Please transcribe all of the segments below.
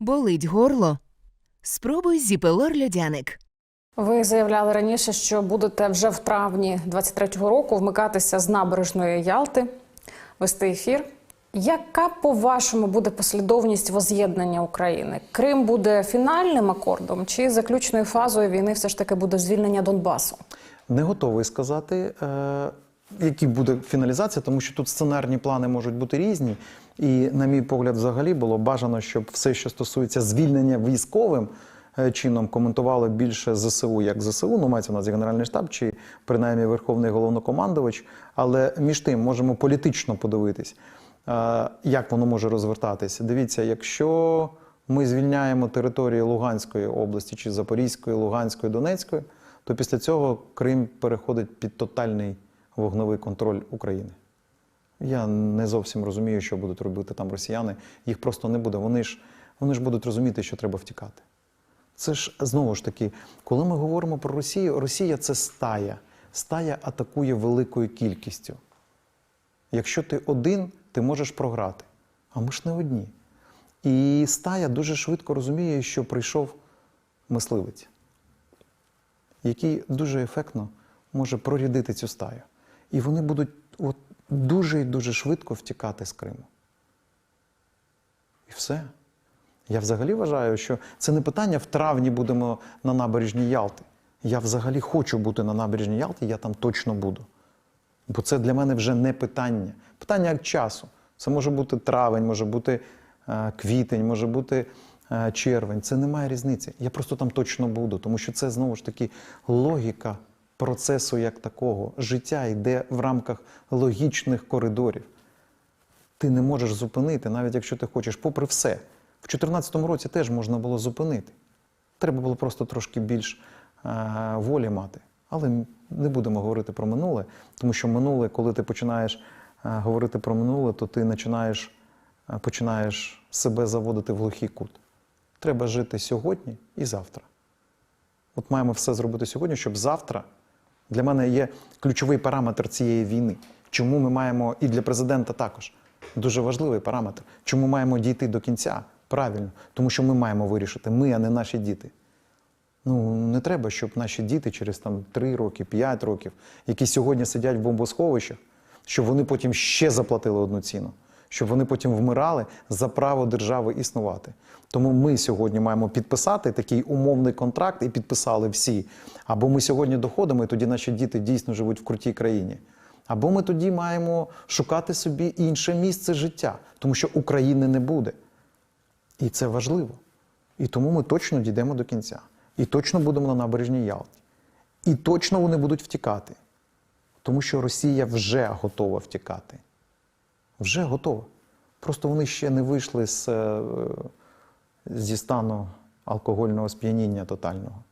Болить горло? Спробуй зіпелор льодяник. Ви заявляли раніше, що будете вже в травні 23-го року вмикатися з набережної Ялти, вести ефір. Яка, по-вашому, буде послідовність воз'єднання України? Крим буде фінальним акордом чи заключною фазою війни все ж таки буде звільнення Донбасу? Не готовий сказати, е, які буде фіналізація, тому що тут сценарні плани можуть бути різні. І, на мій погляд, взагалі було бажано, щоб все, що стосується звільнення військовим е, чином, коментували більше ЗСУ як ЗСУ, ну мається у нас Генеральний штаб чи принаймні Верховний головнокомандувач. Але між тим можемо політично подивитись, е, як воно може розвертатися. Дивіться, якщо ми звільняємо території Луганської області чи Запорізької, Луганської, Донецької, то після цього Крим переходить під тотальний вогневий контроль України. Я не зовсім розумію, що будуть робити там росіяни. Їх просто не буде. Вони ж, вони ж будуть розуміти, що треба втікати. Це ж знову ж таки, коли ми говоримо про Росію, Росія це стая. Стая атакує великою кількістю. Якщо ти один, ти можеш програти. А ми ж не одні. І стая дуже швидко розуміє, що прийшов мисливець, який дуже ефектно може прорядити цю стаю. І вони будуть от дуже і дуже швидко втікати з Криму. І все. Я взагалі вважаю, що це не питання в травні будемо на набережній Ялти. Я взагалі хочу бути на набережній Ялти, я там точно буду. Бо це для мене вже не питання. Питання як часу. Це може бути травень, може бути е, квітень, може бути е, червень. Це не має різниці. Я просто там точно буду, тому що це знову ж таки логіка процесу як такого. Життя йде в рамках логічних коридорів. Ти не можеш зупинити, навіть якщо ти хочеш, попри все. В 2014 році теж можна було зупинити. Треба було просто трошки більш е, волі мати. Але не будемо говорити про минуле, тому що минуле, коли ти починаєш е, говорити про минуле, то ти починаєш, е, починаєш себе заводити в глухий кут. Треба жити сьогодні і завтра. От маємо все зробити сьогодні, щоб завтра для мене є ключовий параметр цієї війни. Чому ми маємо, і для президента також дуже важливий параметр, чому маємо дійти до кінця? Правильно, тому що ми маємо вирішити, ми, а не наші діти. Ну, не треба, щоб наші діти через там 3 роки, 5 років, які сьогодні сидять в бомбосховищах, щоб вони потім ще заплатили одну ціну, щоб вони потім вмирали за право держави існувати. Тому ми сьогодні маємо підписати такий умовний контракт і підписали всі. Або ми сьогодні доходимо, і тоді наші діти дійсно живуть в крутій країні. Або ми тоді маємо шукати собі інше місце життя, тому що України не буде. І це важливо. І тому ми точно дійдемо до кінця. І точно будемо на набережній Ялті. І точно вони будуть втікати. Тому що Росія вже готова втікати. Вже готова. Просто вони ще не вийшли з, е, зі стану алкогольного сп'яніння тотального.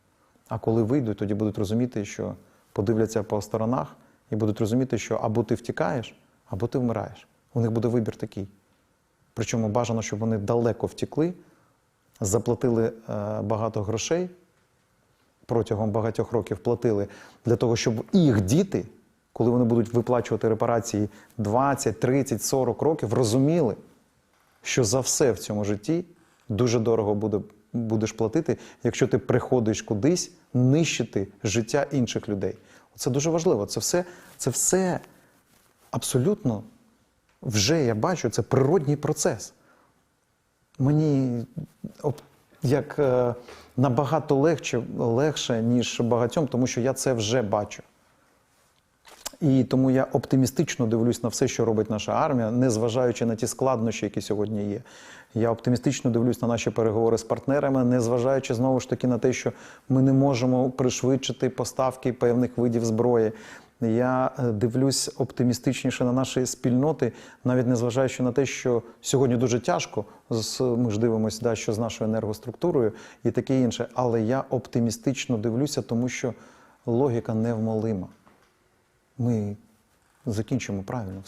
А коли вийдуть, тоді будуть розуміти, що подивляться по сторонах і будуть розуміти, що або ти втікаєш, або ти вмираєш. У них буде вибір такий. Причому бажано, щоб вони далеко втікли, заплатили е, багато грошей, протягом багатьох років платили для того, щоб їх діти, коли вони будуть виплачувати репарації 20, 30, 40 років, розуміли, що за все в цьому житті дуже дорого буде, будеш платити, якщо ти приходиш кудись нищити життя інших людей. Це дуже важливо. Це все, це все абсолютно вже я бачу, це природній процес. Мені як е, набагато легше, легше, ніж багатьом, тому що я це вже бачу. І тому я оптимістично дивлюсь на все, що робить наша армія, незважаючи на ті складнощі, які сьогодні є. Я оптимістично дивлюсь на наші переговори з партнерами, незважаючи знову ж таки на те, що ми не можемо пришвидшити поставки певних видів зброї. Я е, дивлюсь оптимістичніше на наші спільноти, навіть незважаючи на те, що сьогодні дуже тяжко. Ми ж дивимося, да, що з нашою енергоструктурою і таке інше. Але я оптимістично дивлюся, тому що логіка невмолима. Ми закінчимо правильно все.